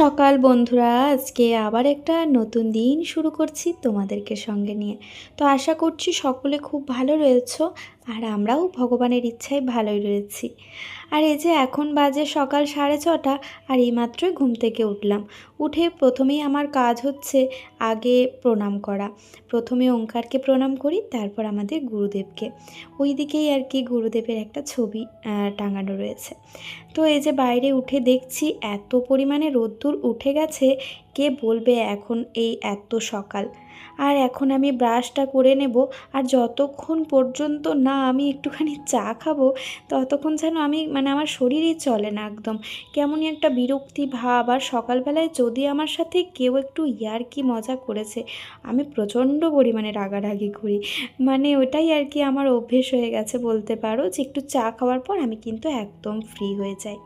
সকাল বন্ধুরা। আজকে আবার একটা নতুন দিন শুরু করছি তোমাদেরকে সঙ্গে নিয়ে। তো আশা করছি সকলে খুব ভালো রয়েছো। আর আমরাও ভগবানের ইচ্ছায় ভালোই রয়েছি। আর এই যে এখন বাজে সকাল সাড়ে ছটা, আর এইমাত্রই ঘুম থেকে উঠলাম। উঠে প্রথমেই আমার কাজ হচ্ছে আগে প্রণাম করা। প্রথমে ওঙ্কারকে প্রণাম করি, তারপর আমাদের গুরুদেবকে। ওই দিকেই আর কি গুরুদেবের একটা ছবি টাঙানো রয়েছে। তো এই যে বাইরে উঠে দেখছি এত পরিমাণে রোদ্দুর উঠে গেছে, কে বলবে এখন এই এত সকাল? আর এখন আমি ব্রাশটা করে নেব, আর যতক্ষণ পর্যন্ত না আমি একটুখানি চা খাব, ততক্ষণ যেন আমি মানে আমার শরীরই চলে না একদম। কেমনই একটা বিরক্তি ভাব, আর সকালবেলায় যদি আমার সাথে কেউ একটু ইয়ার্কি মজা করেছে, আমি প্রচণ্ড পরিমাণে রাগারাগি করি। মানে ওটাই আর কি আমার অভ্যেস হয়ে গেছে বলতে পারো যে একটু চা খাওয়ার পর আমি কিন্তু একদম ফ্রি হয়ে যাই।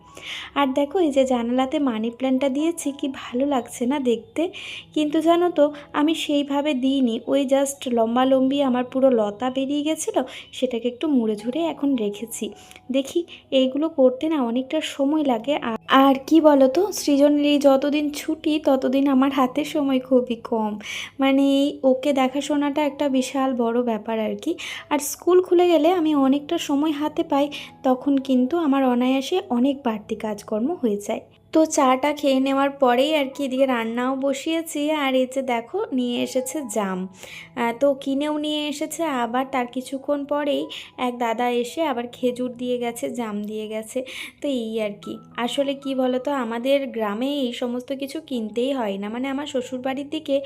আর দেখো, এই যে জানালাতে মানি প্ল্যান্টটা দিয়েছি, কি ভালো লাগছে না দেখতে? কিন্তু জানো তো, আমি সেইভাবে দিইনি। ওই জাস্ট লম্বা লম্বি আমার পুরো লতা বেরিয়ে গেছিল, সেটাকে একটু মুড়ে ঝুড়ে এখন রেখেছি। দেখি, এইগুলো করতে না অনেকটা সময় লাগে। আর- কি বলো তো সৃজনের এই যতদিন ছুটি, ততদিন আমার হাতে সময় খুবই কম। মানে ওকে দেখাশোনাটা একটা বিশাল বড় ব্যাপার আর কি। আর স্কুল খুলে গেলে আমি অনেকটা সময় হাতে পাই, তখন কিন্তু আমার অনায়াসে অনেক বাড়তি কাজকর্ম হয়ে যায়। তো চাটা খেয়ে নেওয়ার পরেই আর কি এদিকে রান্নাও বসিয়েছি আর এই যে দেখো নিয়ে এসেছে জাম। তো কিনেও নিয়ে এসেছে, আবার তার কিছুক্ষণ পরেই এক দাদা এসে আবার খেজুর দিয়ে গেছে, জাম দিয়ে গেছে। তো এই আর কি। আসলে কি বলো তো আমাদের গ্রামে এই সমস্ত কিছু কিনতেই হয় না। মানে আমার শ্বশুরবাড়ির দিকে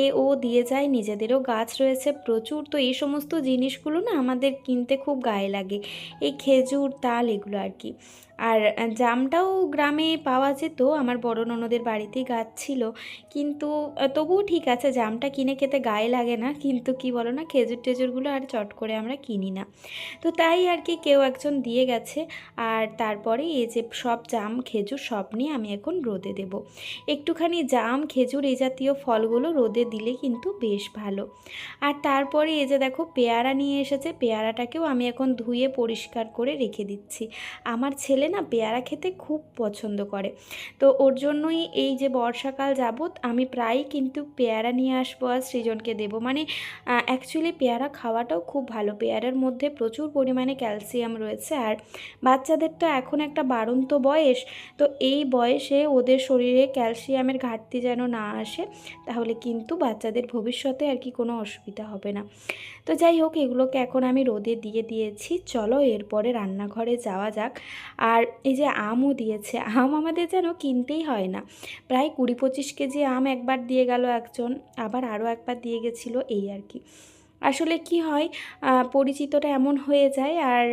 এ ও দিয়ে যায়, নিজেদেরও গাছ রয়েছে প্রচুর। তো এই সমস্ত জিনিসগুলো না আমাদের কিনতে খুব গায়ে লাগে। এই খেজুর, তাল এগুলো আর কি। আর জামটাও গ্রামে পাওয়া যেত, আমার বড় ননদের বাড়িতেই গাছ ছিল। কিন্তু তবুও ঠিক আছে, জামটা কিনে খেতে গায়ে লাগে না। কিন্তু কি বলো না, খেজুর টেজুরগুলো আর চট করে আমরা কিনি না। তো তাই আর কি কেউ একজন দিয়ে গেছে। আর তারপরে এই যে সব জাম, খেজুর সব নিয়ে আমি এখন রোদে দেব। একটুখানি জাম, খেজুর এই জাতীয় ফলগুলো রোদে দিলে কিন্তু বেশ ভালো। আর তারপরে এই যে দেখো, পেয়ারা নিয়ে এসেছে। পেয়ারাটাকেও আমি এখন ধুয়ে পরিষ্কার করে রেখে দিচ্ছি। আমার ছেলে না পেয়ারা খেতে খুব পছন্দ করে। তো ওর জন্যই এই যে বর্ষাকাল যাবত আমি প্রায়ই কিন্তু পেয়ারা নিয়ে আসব আর সৃজনকে দেবো। মানে অ্যাকচুয়ালি পেয়ারা খাওয়াটাও খুব ভালো। পেয়ারার মধ্যে প্রচুর পরিমাণে ক্যালসিয়াম রয়েছে আর বাচ্চাদের তো এখন একটা বাড়ন্ত বয়স। তো এই বয়সে ওদের শরীরে ক্যালসিয়ামের ঘাটতি যেন না আসে, তাহলে কিন্তু বাচ্চাদের ভবিষ্যতে আর কি কোনো অসুবিধা হবে না। তো যাই হোক, এগুলোকে এখন আমি রোদে দিয়ে দিয়েছি। চলো এরপরে রান্নাঘরে যাওয়া যাক। আর এই যে আমও দিয়েছে, আম আমাদের যেন কিনতেই হয় না। প্রায় কুড়ি পঁচিশ কেজি আম একবার দিয়ে গেল একজন, আবার আরও একবার দিয়ে গেছিল এই আর কি। আসলে কি হয় পরিচিতটা এমন হয়ে যায় আর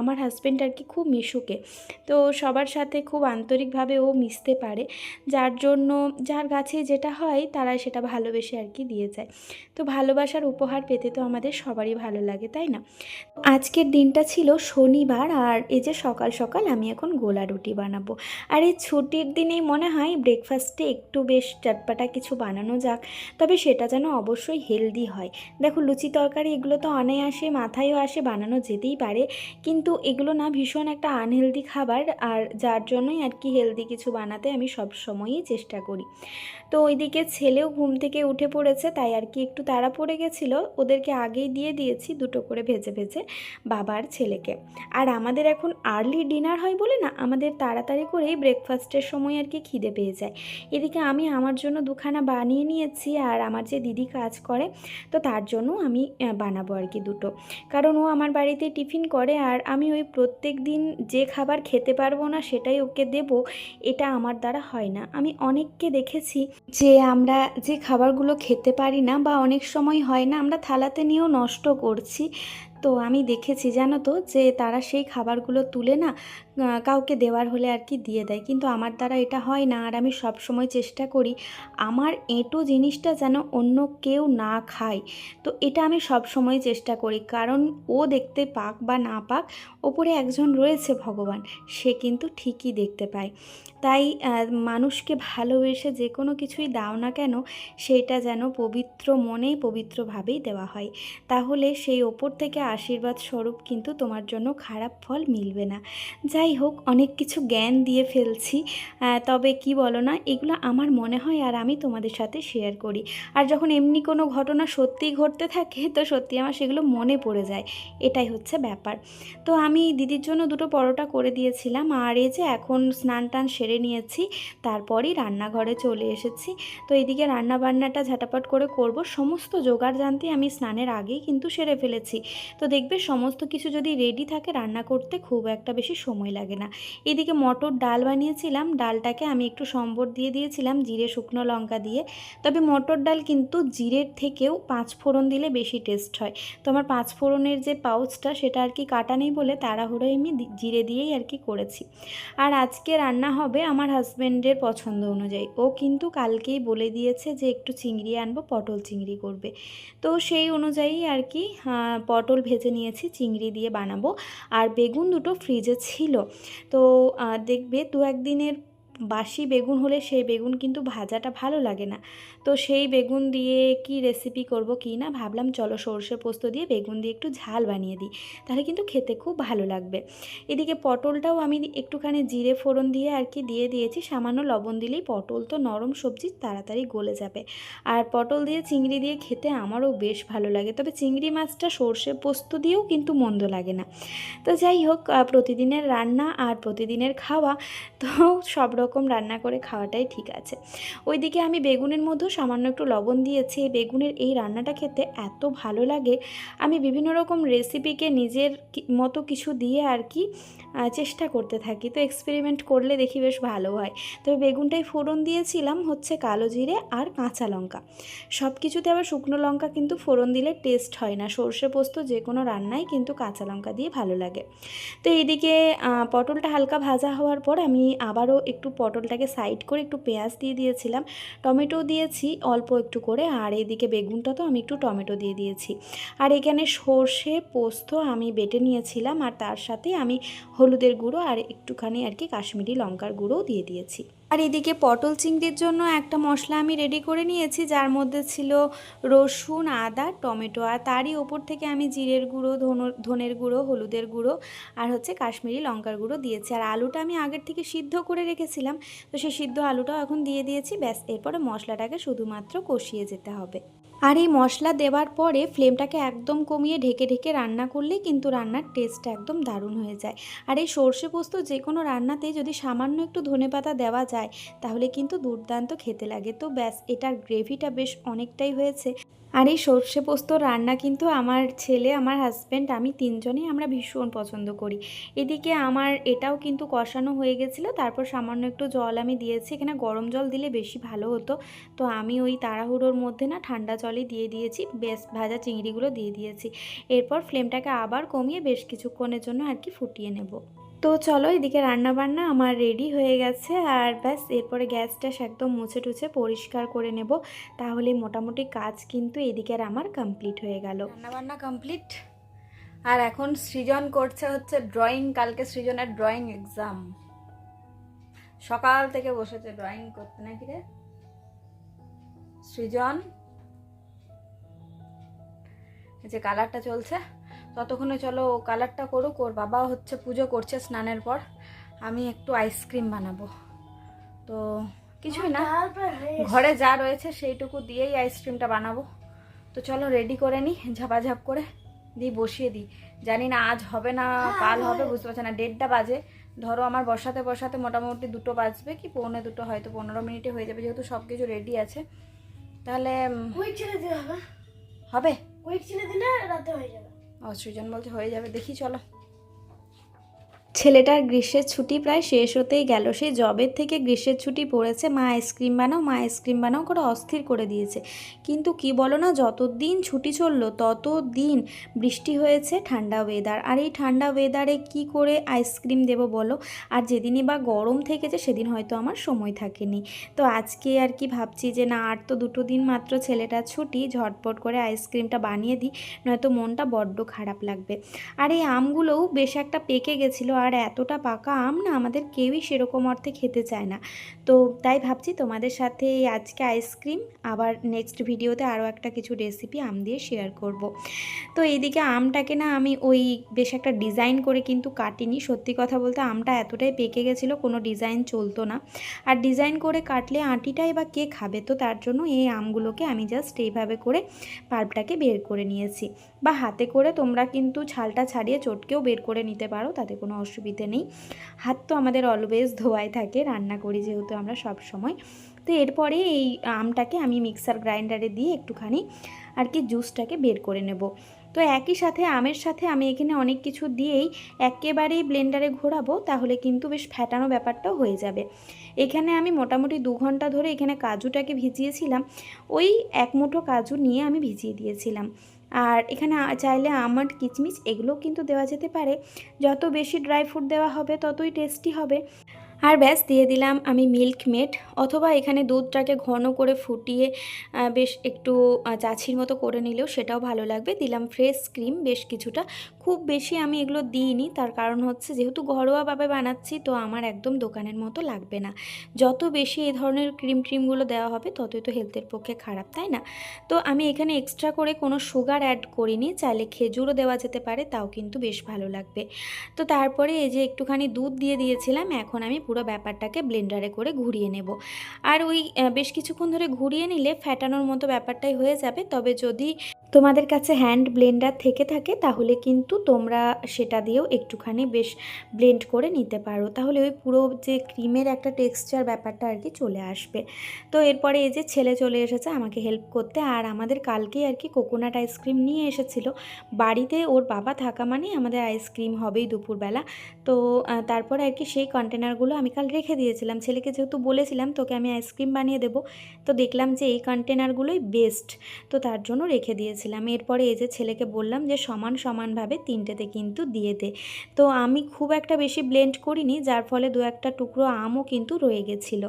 আমার হাজব্যান্ড আর কি খুব মিশুকে। তো সবার সাথে খুব আন্তরিকভাবে ও মিশতে পারে। যার জন্য, যার কাছে যেটা হয় তারা সেটা ভালোবেসে আর কি দিয়ে যায়। তো ভালোবাসার উপহার পেতে তো আমাদের সবারই ভালো লাগে, তাই না? আজকের দিনটা ছিল শনিবার আর এই যে সকাল সকাল আমি এখন গোলা রুটি বানাবো। আর এই ছুটির দিনেই মনে হয় ব্রেকফাস্টে একটু বেশ চটপাটা কিছু বানানো যাক। তবে সেটা যেন অবশ্যই হেলদি হয়। দেখো লুচি তরকারি এগুলো তো অনায়াসে মাথায়ও আসে, বানানো যেতেই পারে। কিন্তু এগুলো না ভীষণ একটা আনহেলদি খাবার, আর যার জন্যই আর কি হেলদি কিছু বানাতে আমি সব সময়ই চেষ্টা করি। তো ওইদিকে ছেলেও ঘুম থেকে উঠে পড়েছে, তাই আর কি একটু তাড়া পড়ে গেছিল। ওদেরকে আগেই দিয়ে দিয়েছি দুটো করে ভেজে ভেজে বাবার ছেলেকে। আর আমাদের এখন আর্লি ডিনার হয় বলে না, আমাদের তাড়াতাড়ি করেই ব্রেকফাস্টের সময় আর কি খিদে পেয়ে যায়। এদিকে আমি আমার জন্য দুখানা বানিয়ে নিয়েছি আর আমার যে দিদি কাজ করে, তো তার জন্য আমি বানাবো আর কি দুটো। কারণ ও আমার বাড়িতে টিফিন করে আর আমি ওই প্রত্যেক দিন যে খাবার খেতে পারব না সেটাই ওকে দেব, এটা আমার দ্বারা হয় না। আমি অনেককে দেখেছি যে আমরা যে খাবারগুলো খেতে পারি না বা অনেক সময় হয় না, আমরা থালাতে নিয়েও নষ্ট করছি। তো আমি দেখেছি, জানো তো, যে তারা সেই খাবারগুলো তুলে না কাউকে দেওয়ার হলে আর কি দিয়ে দেয়। কিন্তু আমার দ্বারা এটা হয় না, আর আমি সব সময় চেষ্টা করি আমার এঁটো জিনিসটা যেন অন্য কেউ না খায়। তো এটা আমি সব সময় চেষ্টা করি, কারণ ও দেখতে পাক বা না পাক, ওপরে একজন রয়েছে ভগবান, সে কিন্তু ঠিকই দেখতে পায়। তাই মানুষকে ভালোবেসে যে কোনো কিছুই দাও না কেন সেইটা যেন পবিত্র মনে পবিত্রভাবেই দেওয়া হয়। তাহলে সেই ওপর থেকে আশীর্বাদ স্বরূপ কিন্তু তোমার জন্য খারাপ ফল মিলবে না। যাই হোক, অনেক কিছু জ্ঞান দিয়ে ফেলছি। তবে কি বলো না, এগুলো আমার মনে হয় আর আমি তোমাদের সাথে শেয়ার করি। আর যখন এমনি কোনো ঘটনা সত্যিই ঘটতে থাকে, তো সত্যি আমার সেগুলো মনে পড়ে যায়। এটাই হচ্ছে ব্যাপার। তো আমি দিদির জন্য দুটো পরোটা করে দিয়েছিলাম। আর এই যে এখন স্নান টান সেরে নিয়েছি, তারপরই রান্নাঘরে চলে এসেছি। তো এদিকে রান্না বান্নাটা ঝাটাপট করে করব। সমস্ত জোগাড় জানতে আমি স্নানের আগেই কিন্তু সেরে ফেলেছি। তো দেখবে সমস্ত কিছু যদি রেডি থাকে রান্না করতে খুব একটা বেশি সময় লাগে না। এদিকে মটর ডাল বানিয়েছিলাম, ডালটাকে আমি একটু সম্বর দিয়ে দিয়েছিলাম, জিরে, শুকনো লঙ্কা দিয়ে। তবে মটর ডাল কিন্তু জিরের থেকেও পাঁচ ফোড়ন দিলে বেশি টেস্ট হয়। তো আমার পাঁচ ফোড়নের যে পাউচটা সেটা আর কি কাটা নেই বলে তাড়াহুড়োয় আমি জিরে দিয়েই আর কি করেছি। আর আজকে রান্না হবে আমার হাজব্যান্ডের পছন্দ অনুযায়ী। ও কিন্তু কালকেই বলে দিয়েছে যে একটু চিংড়ি আনব, পটল চিংড়ি করবে। তো সেই অনুযায়ী আর কি পটল ভেজে নিয়েছি চিংড়ি দিয়ে বানাবো। আর বেগুন দুটো ফ্রিজে ছিল। তো দেখবে দু একদিনের বাসি বেগুন হলে সেই বেগুন কিন্তু ভাজাটা ভালো লাগে না। তো সেই বেগুন দিয়ে কি রেসিপি করব কি না ভাবলাম, চলো সর্ষে পোস্ত দিয়ে বেগুন দিয়ে একটু ঝাল বানিয়ে দিই, তাহলে কিন্তু খেতে খুব ভালো লাগবে। এদিকে পটলটাও আমি একটুখানি জিরে ফোড়ন দিয়ে আর কি দিয়ে দিয়েছি, সামান্য লবণ দিলেই পটল তো নরম সবজি তাড়াতাড়ি গলে যাবে। আর পটল দিয়ে চিংড়ি দিয়ে খেতে আমারও বেশ ভালো লাগে, তবে চিংড়ি মাছটা সর্ষে পোস্ত দিয়েও কিন্তু মন্দ লাগে না। তো যাই হোক প্রতিদিনের রান্না আর প্রতিদিনের খাওয়া তো সব রকম রান্না করে খাওয়াটাই ঠিক আছে। ওইদিকে আমি বেগুনের মধ্যেও সামান্য একটু লবণ দিয়েছি। এই বেগুনের এই রান্নাটা খেতে এত ভালো লাগে। আমি বিভিন্ন রকম রেসিপিকে নিজের মতো কিছু দিয়ে আর কি চেষ্টা করতে থাকি। তো এক্সপেরিমেন্ট করলে দেখি বেশ ভালো হয়। তবে বেগুনটাই ফোড়ন দিয়েছিলাম হচ্ছে কালো জিরে আর কাঁচা লঙ্কা। সব কিছুতে আবার শুকনো লঙ্কা কিন্তু ফোড়ন দিলে টেস্ট হয় না। সর্ষে পোস্ত যে কোনো রান্নায় কিন্তু কাঁচা লঙ্কা দিয়ে ভালো লাগে। তো এইদিকে পটলটা হালকা ভাজা হওয়ার পর আমি আবারও একটু পটলটাকে সাইড করে একটু পেঁয়াজ দিয়ে দিয়েছিলাম। টমেটো দিয়েছি অল্প একটু করে, আর এইদিকে বেগুনটা তো আমি একটু টমেটো দিয়ে দিয়েছি। আর এখানে সর্ষে পোস্ত আমি বেটে নিয়েছিলাম, আর তার সাথে আমি হলুদের গুঁড়ো আর একটুখানি আর কি কাশ্মীরি লঙ্কার গুঁড়োও দিয়ে দিয়েছি। আর এদিকে পটল চিংড়ির জন্য একটা মশলা আমি রেডি করে নিয়েছি, যার মধ্যে ছিল রসুন, আদা, টমেটো, আর তারই ওপর থেকে আমি জিরের গুঁড়ো, ধনো- ধনের গুঁড়ো, হলুদের গুঁড়ো আর হচ্ছে কাশ্মীরি লঙ্কার গুঁড়ো দিয়েছি। আর আলুটা আমি আগের থেকে সিদ্ধ করে রেখেছিলাম, তো সেই সিদ্ধ আলুটাও এখন দিয়ে দিয়েছি, ব্যাস, এরপরে মশলাটাকে শুধুমাত্র কষিয়ে যেতে হবে। আর এই মশলা দেওয়ার পরে ফ্লেমটাকে একদম কমিয়ে ঢেকে ঢেকে রান্না করলেই কিন্তু রান্নার টেস্ট একদম দারুণ হয়ে যায়। আর এই সর্ষে পোস্ত যে কোনো রান্নাতে যদি সামান্য একটু ধনেপাতা দেওয়া যায়, তাহলে কিন্তু দুর্দান্ত খেতে লাগে। তো ব্যাস, এটার গ্রেভিটা বেশ অনেকটাই হয়েছে। আর এই সর্ষে পোস্ত রান্না কিন্তু আমার ছেলে, আমার হাজব্যান্ড আমি তিনজনেই আমরা ভীষণ পছন্দ করি। এদিকে আমার এটাও কিন্তু কষানো হয়ে গেছিল, তারপর সামান্য একটু জল আমি দিয়েছি। এখানে গরম জল দিলে বেশি ভালো হতো। তো আমি ওই তাড়াহুড়োর মধ্যে না ঠান্ডা জলই দিয়ে দিয়েছি, বেশ ভাজা চিংড়িগুলো দিয়ে দিয়েছি। এরপর ফ্লেমটাকে আবার কমিয়ে বেশ কিছুক্ষণের জন্য আর কি ফুটিয়ে নেব। তো চলো এদিকে রান্না বান্না আমার রেডি হয়ে গেছে আর ব্যাস এরপরে গ্যাস ট্যাস একদম মুছে টুছে পরিষ্কার করে নেব। তাহলে মোটামুটি কাজ কিন্তু এদিকের আমার কমপ্লিট হয়ে গেল। রান্নাবান্না কমপ্লিট। আর এখন সৃজন করছে হচ্ছে ড্রয়িং, কালকে সৃজনের ড্রয়িং এক্সাম। সকাল থেকে বসেছে ড্রয়িং করতে, নাকি রে? সৃজন? যে কালারটা চলছে ততক্ষণে চলো ও কালারটা করুক ওর বাবা হচ্ছে পুজো করছে স্নানের পর আমি একটু আইসক্রিম বানাবো। তো কিছুই না ঘরে যা রয়েছে সেইটুকু দিয়েই আইসক্রিমটা বানাবো। তো চলো রেডি করে নিই ঝাপাঝাপ করে দিই বসিয়ে দিই। জানি না আজ হবে না কাল হবে বুঝতে পারছি না দেড়টা বাজে। ধরো আমার বসাতে বসাতে মোটামুটি দুটো বাজবে কি পৌনে দুটো হয়তো পনেরো মিনিটে হয়ে যাবে যেহেতু সব কিছু রেডি আছে। তাহলে হবে? কুইক ছেড়ে দিলে রাতে হয়ে যাবে। ও বলছে হয়ে যাবে। দেখি চলো। ছেলেটার গ্রীষ্মের ছুটি প্রায় শেষ হতেই গেল। সেই জবের থেকে গ্রীষ্মের ছুটি পড়েছে। মা আইসক্রিম বানাও, মা আইসক্রিম বানাও করে অস্থির করে দিয়েছে। কিন্তু কি বলো না যত দিন ছুটি চলল তত দিন বৃষ্টি হয়েছে, ঠান্ডা ওয়েদার আর এই ঠান্ডা ওয়েদারে কি করে আইসক্রিম দেবো বলো? আর যেদিনই বা গরম থেকেছে, সেদিন হয়তো আমার সময় থাকেনি। তো আজকে আর কি ভাবছি যে, না, আর তো দুটো দিন মাত্র ছেলেটার ছুটি, ঝটপট করে আইসক্রিমটা বানিয়ে দিই, নয়তো মনটা বড্ড খারাপ লাগবে। আর এই আমগুলোও বেশ একটা পেকে গেছিল আর এতটা পাকা আম না আমাদের কেউই সেরকম অর্থে খেতে চায় না। তো তাই ভাবছি তোমাদের সাথে আজকে আইসক্রিম আবার নেক্সট ভিডিওতে আরও একটা কিছু রেসিপি আম দিয়ে শেয়ার করব। তো এইদিকে আমটাকে না আমি ওই বেশ একটা ডিজাইন করে কিন্তু কাটিনি। সত্যি কথা বলতে আমটা এতটাই পেকে গেছিল, কোনো ডিজাইন চলতো না। আর ডিজাইন করে কাটলে আটিটাই বা কে খাবে? তো তার জন্য এই আমগুলোকে আমি জাস্ট এইভাবে করে পাল্পটাকে বের করে নিয়েছি। বা হাতে করে তোমরা কিন্তু ছালটা ছাড়িয়ে চটকেও বের করে নিতে পারো, তাতে কোনো অসুবিধে নেই। হাত তো আমাদের অলওয়েজ ধোয়াই থাকে, রান্না করি যেহেতু আমরা সব সময়। তো এরপরে এই আমটাকে আমি মিক্সার গ্রাইন্ডারে দিয়ে একটুখানি আর কি জুসটাকে বের করে নেব। তো একই সাথে আমের সাথে আমি এখানে অনেক কিছু দিয়েই একেবারেই ব্লেন্ডারে ঘোরাবো, তাহলে কিন্তু বেশ ফ্যাটানো ব্যাপারটাও হয়ে যাবে। এখানে আমি মোটামুটি দু ঘণ্টা ধরে এখানে কাজুটাকে ভিজিয়েছিলাম, ওই এক মুঠো কাজু নিয়ে আমি ভিজিয়ে দিয়েছিলাম। আর এখানে চাইলে আমন্ড, কিচমিচ এগুলোও কিন্তু দেওয়া যেতে পারে। যত বেশি ড্রাই ফ্রুট দেওয়া হবে, ততই টেস্টি হবে। আর ব্যাস, দিয়ে দিলাম আমি মিল্ক মেড, অথবা এখানে দুধটাকে ঘন করে ফুটিয়ে বেশ একটু চাছির মতো করে নিলেও সেটাও ভালো লাগবে। দিলাম ফ্রেশ ক্রিম বেশ কিছুটা। খুব বেশি আমি এগুলো দিইনি, তার কারণ হচ্ছে যেহেতু ঘরোয়াভাবে বানাচ্ছি, তো আমার একদম দোকানের মতো লাগবে না। যত বেশি এই ধরনের ক্রিম ট্রিমগুলো দেওয়া হবে, ততই তো হেলথের পক্ষে খারাপ, তাই না? তো আমি এখানে এক্সট্রা করে কোনো সুগার অ্যাড করিনি, চাইলে খেজুরও দেওয়া যেতে পারে, তাও কিন্তু বেশ ভালো লাগবে। তো তারপরে এই যে একটুখানি দুধ দিয়ে দিয়েছিলাম, এখন আমি পুরো ব্যাপারটাকে ব্লেন্ডারে করে ঘুরিয়ে নেব। আর ওই বেশ কিছুক্ষণ ধরে ঘুরিয়ে নিলে ফ্যাটানোর মতো ব্যাপারটাই হয়ে যাবে। তবে যদি তোমাদের কাছে হ্যান্ড ব্লেন্ডার থেকে থাকে, তাহলে কিন্তু তোমরা সেটা দিয়েও একটুখানি বেশ ব্লেন্ড করে নিতে পারো। তাহলে ওই পুরো যে ক্রিমের একটা টেক্সচার ব্যাপারটা আর কি চলে আসবে। তো এরপরে এই যে ছেলে চলে এসেছে, আমাকে হেল্প করতে। আর আমাদের কালকেই আর কি কোকোনাট আইসক্রিম নিয়ে এসেছিল। বাড়িতে ওর বাবা থাকা মানেই আমাদের আইসক্রিম হবেই দুপুরবেলা। তো তারপরে আর কি সেই কন্টেনারগুলো আমি কাল রেখে দিয়েছিলাম। ছেলেকে যেহেতু বলেছিলাম, তোকে আমি আইসক্রিম বানিয়ে দেবো। তো দেখলাম যে এই কন্টেনারগুলোই বেস্ট তো তার জন্য রেখে দিয়েছিলাম এরপরে এই যে ছেলেকে বললাম যে, সমান সমানভাবে তিনটেতে কিন্তু দিয়ে দে। তো আমি খুব একটা বেশি ব্লেন্ড করিনি, যার ফলে দু একটা টুকরো আমও কিন্তু রয়ে গেছিল।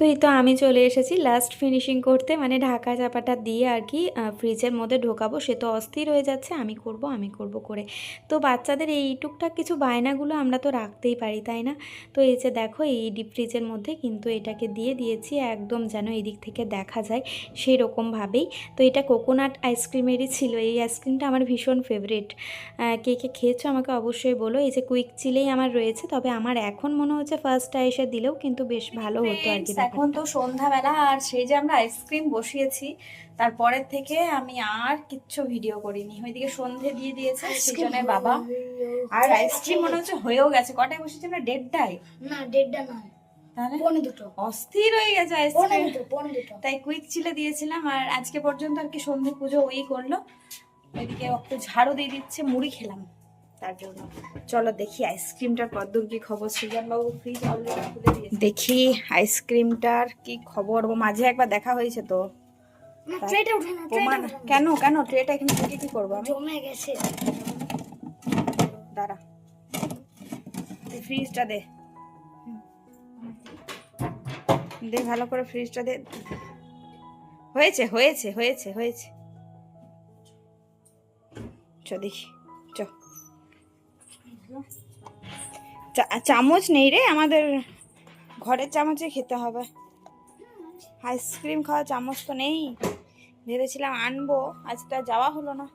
তো এই তো আমি চলে এসেছি। লাস্ট ফিনিশিং করতে মানে ঢাকা চাপাটা দিয়ে আর কি ফ্রিজের মধ্যে ঢোকাবো। সে তো অস্থির হয়ে যাচ্ছে আমি করব আমি করব করে। তো বাচ্চাদের এই টুকটাক কিছু বায়নাগুলো আমরা তো রাখতেই পারি তাই না? তো এই যে দেখো এই ডিপ ফ্রিজের মধ্যে কিন্তু এটাকে দিয়ে দিয়েছি একদম যেন এই দিক থেকে দেখা যায় সেই রকমভাবেই তো এটা কোকোনাট আইসক্রিমেরই ছিল এই আইসক্রিমটা আমার ভীষণ ফেভারিট কে কে খেয়েছো আমাকে অবশ্যই বলো। এই যে কুইক চিলেই আমার রয়েছে তবে আমার এখন মনে হচ্ছে ফার্স্ট এসে দিলেও কিন্তু বেশ ভালো হতো আর কি এখন তো সন্ধ্যাবেলা আর সেই যে আমরা আইসক্রিম বসিয়েছি তারপরের থেকে আমি আর কিচ্ছু ভিডিও করিনি। ওইদিকে সন্ধে দিয়ে দিয়েছে সেজনের বাবা। আর আইসক্রিম মনে হচ্ছে হয়েও গেছে। কটায় বসেছি আমরা? দেড়টায়। না দেড়টা দুটো। অস্থির হয়ে গেছে আইসক্রিম তাই কুইক চিলে দিয়েছিলাম আর আজকে পর্যন্ত আর কি সন্ধে পুজো ওই করল। একটু ঝাড়ু দিয়ে দিচ্ছে মুড়ি খেলাম। তার জন্য। চলো দেখি আইসক্রিমটার কদ্দূর কি খবর? সৃজন ফ্রিজ অলরেডি খুলে দিয়েছে। দেখি আইসক্রিমটার কি খবর? ও মাঝে একবার দেখা হয়েছে তো। কেন কেন? ট্রেটা এখানে থেকে কি করব আমি? জমে গেছে। দাঁড়া। ফ্রিজটা দে। দে ভালো করে ফ্রিজটা দে। হয়েছে হয়েছে হয়েছে হয়েছে। চ দেখি। চামচ নেই রে, আমাদের ঘরের চামচে খেতে হবে। আইসক্রিম খাওয়া চামচ তো নেই। ভেবেছিলাম আনব আজ তো যাওয়া হলো না।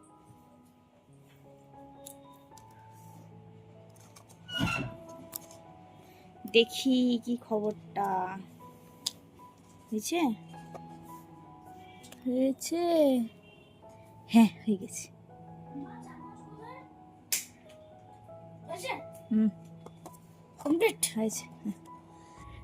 দেখি কি খবরটা। হয়েছে? হয়েছে? হ্যাঁ হয়ে গেছে। হুম। কমপ্লিট হয়েছে হ্যাঁ।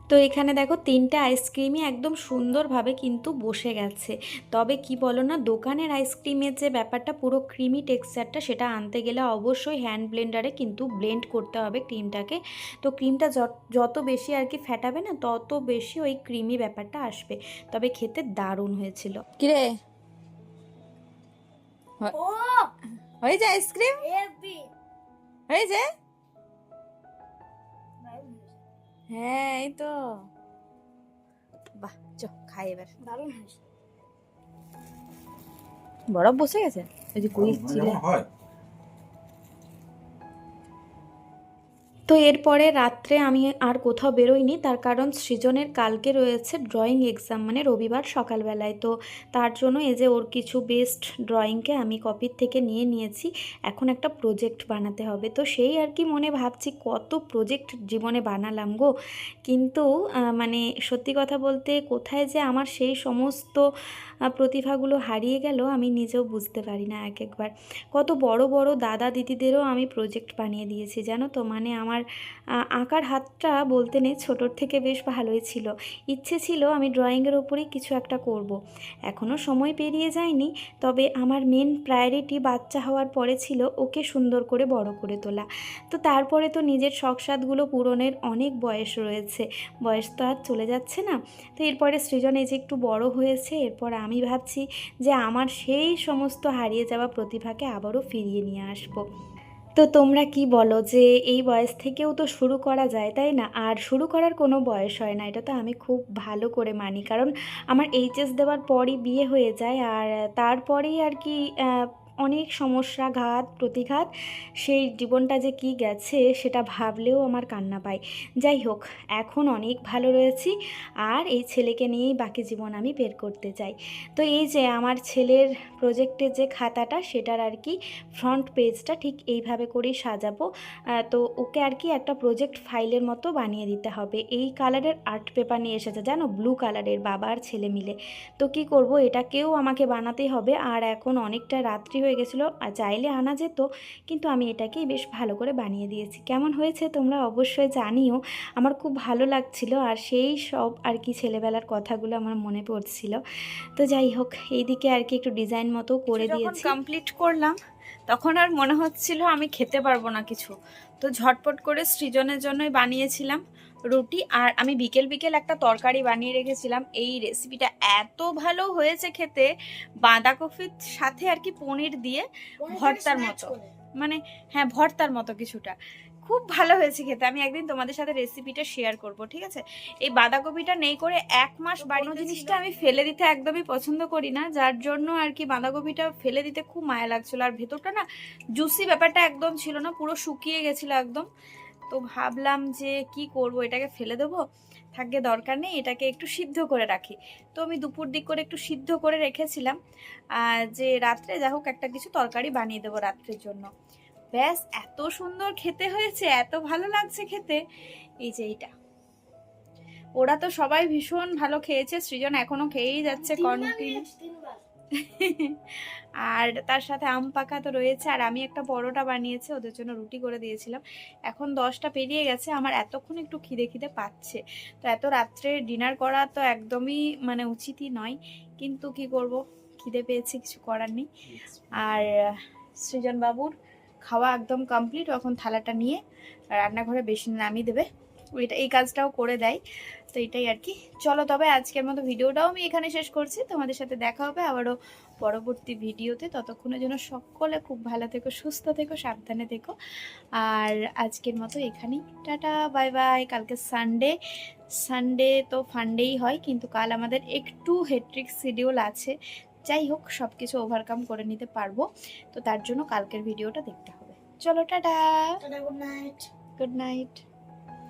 তো এখানে দেখো তিনটে আইসক্রিমই একদম সুন্দরভাবে কিন্তু বসে গেছে। তবে কি বলো না দোকানের আইসক্রিমের যে ব্যাপারটা পুরো ক্রিমি টেক্সচারটা সেটা আনতে গেলে অবশ্যই হ্যান্ড ব্লেন্ডারে কিন্তু ব্লেন্ড করতে হবে ক্রিমটাকে তো ক্রিমটা যত বেশি আর কি ফ্যাটাবে না তত বেশি ওই ক্রিমি ব্যাপারটা আসবে। তবে খেতে দারুণ হয়েছিল। কিরে? ও! হয়েছে আইসক্রিম? হয়েছে? হ্যাঁ এই তো। বাহ চ খাই এবার। দারুণ হয়েছে। বরফ বসে গেছে? ওই যে কুইল ছিল। হয়। তো এরপরে রাত্রে আমি আর কোথাও বেরোইনি, তার কারণ সৃজনের কালকে রয়েছে ড্রয়িং এক্সাম মানে রবিবার সকালবেলায়। তো তার জন্য এই যে ওর কিছু বেস্ট ড্রয়িংকে আমি কপির থেকে নিয়ে নিয়েছি, এখন একটা প্রজেক্ট বানাতে হবে। তো সেই আর কি মনে ভাবছি, কত প্রজেক্ট জীবনে বানালাম গো। কিন্তু মানে সত্যি কথা বলতে কোথায় যে আমার সেই সমস্ত প্রতিভাগুলো হারিয়ে গেল আমি নিজেও বুঝতে পারি না এক একবার। কত বড় বড় দাদা দিদিদেরও আমি প্রজেক্ট বানিয়ে দিয়েছি, জানো তো? মানে আমার আঁকার হাতটা বলতে নেই, ছোটোর থেকে বেশ ভালোই ছিল। ইচ্ছে ছিল আমি ড্রয়িংয়ের ওপরেই কিছু একটা করব। এখনও সময় পেরিয়ে যায়নি, তবে আমার মেন প্রায়োরিটি বাচ্চা হওয়ার পরে ছিল ওকে সুন্দর করে বড় করে তোলা। তো তারপরে তো নিজের শখসাদগুলো পূরণের অনেক বয়স রয়েছে। বয়স তো আর চলে যাচ্ছে না। তো এরপরে সৃজন এই যে একটু বড় হয়েছে, এরপর আমি ভাবছি যে আমার সেই সমস্ত হারিয়ে যাওয়া প্রতিভাকে আবারও ফিরিয়ে নিয়ে আসব। তো তোমরা কি বলো যে এই বয়স থেকেও তো শুরু করা যায়, তাই না? আর শুরু করার কোনো বয়স হয় না, এটা তো আমি খুব ভালো করে মানি। কারণ আমার এইচএস দেওয়ার পরই বিয়ে হয়ে যায়, আর তারপরেই আর কি অনেক সমস্যা ঘাত প্রতিঘাত, সেই জীবনটা যে কি গেছে সেটা ভাবলেও আমার কান্না পায়। যাই হোক, এখন অনেক ভালো রয়েছি আর এই ছেলেকে নিয়েই বাকি জীবন আমি বের করতে চাই। তো এই যে আমার ছেলের প্রজেক্টের যে খাতাটা সেটার আর কি ফ্রন্ট পেজটা ঠিক এইভাবে করেই সাজাবো। তো ওকে আর কি একটা প্রজেক্ট ফাইলের মতো বানিয়ে দিতে হবে। এই কালারের আর্ট পেপার নিয়ে এসেছে, জানো? ব্লু কালারের বাবা আর ছেলে মিলে। তো কি করব? এটাকেও আমাকে বানাতেই হবে। আর এখন অনেকটা রাত্রি হয়ে গেছিল আর চাইলে আনা যেত কিন্তু আমি এটাকেই বেশ ভালো করে বানিয়ে দিয়েছি। কেমন হয়েছে তোমরা অবশ্যই জানিও। আমার খুব ভালো লাগছিল আর সেই সব আর কি ছেলেবেলার কথাগুলো আমার মনে পড়ছিল। তো যাই হোক এইদিকে আর কি একটু ডিজাইন মতো করে দিয়েছি। কমপ্লিট করলাম তখন আর মনে হচ্ছিল আমি খেতে পারব না কিছু। তো ঝটপট করে সৃজনের জন্যই বানিয়েছিলাম রুটি আর আমি বিকেল বিকেল একটা তরকারি বানিয়ে রেখেছিলাম। এই রেসিপিটা এত ভালো হয়েছে খেতে। বাঁধাকপির সাথে আর কি পনির দিয়ে ভর্তার মতো। মানে হ্যাঁ ভর্তার মতো কিছুটা। খুব ভালো হয়েছে খেতে। আমি একদিন তোমাদের সাথে রেসিপিটা শেয়ার করব ঠিক আছে? এই বাঁধাকপিটা নেই করে এক মাস বাড়িতে জিনিসটা আমি ফেলে দিতে একদমই পছন্দ করি না যার জন্য আর কি বাঁধাকপিটা ফেলে দিতে খুব মায়া লাগছিল। আর ভেতরটা না জুসি ব্যাপারটা একদম ছিল না পুরো শুকিয়ে গেছিল একদম। তো ভাবলাম যে কি করব এটাকে ফেলে দেবো? থাকবে দরকার নেই এটাকে একটু সিদ্ধ করে রাখি। তো আমি দুপুর দিক করে একটু সিদ্ধ করে রেখেছিলাম। আর যে রাত্রে যা হোক একটা কিছু তরকারি বানিয়ে দেবো রাত্রের জন্য। ব্যাস এত সুন্দর খেতে হয়েছে এত ভালো লাগছে খেতে। এই যে এইটা। ওরা তো সবাই ভীষণ ভালো খেয়েছে সৃজন এখনও খেয়েই যাচ্ছে কন্টিনিউ আর তার সাথে আম পাকা তো রয়েছে আর আমি একটা পরোটা বানিয়েছি ওদের জন্য রুটি করে দিয়েছিলাম। এখন দশটা পেরিয়ে গেছে আমার এতক্ষণ একটু খিদে খিদে পাচ্ছে। তো এত রাত্রে ডিনার করা তো একদমই মানে উচিতই নয় কিন্তু কি করব? খিদে পেয়েছি কিছু করার নেই। আর সৃজন বাবুর খাওয়া একদম কমপ্লিট এখন থালাটা নিয়ে রান্নাঘরে বেশি নামিয়ে দেবে। ওইটা এই কাজটাও করে দেয়। তো এটাই আর কি। চলো তবে আজকের মতো ভিডিওটাও আমি এখানে শেষ করছি। তোমাদের সাথে দেখা হবে আবারও পরবর্তী ভিডিওতে। ততক্ষণের জন্য সকলে খুব ভালো থেকো, সুস্থ থেকো, সাবধানে থেকো। আর আজকের মতো এখানেই। Tata, bye bye. কালকে সানডে সানডে তো ফান্ডেই হয়, কিন্তু কাল আমাদের একটু হেট্রিক শিডিউল আছে। যাই হোক সব কিছু ওভারকাম করে নিতে পারব। তো তার জন্য কালকের ভিডিওটা দেখতে হবে। চলো tata. Good night good night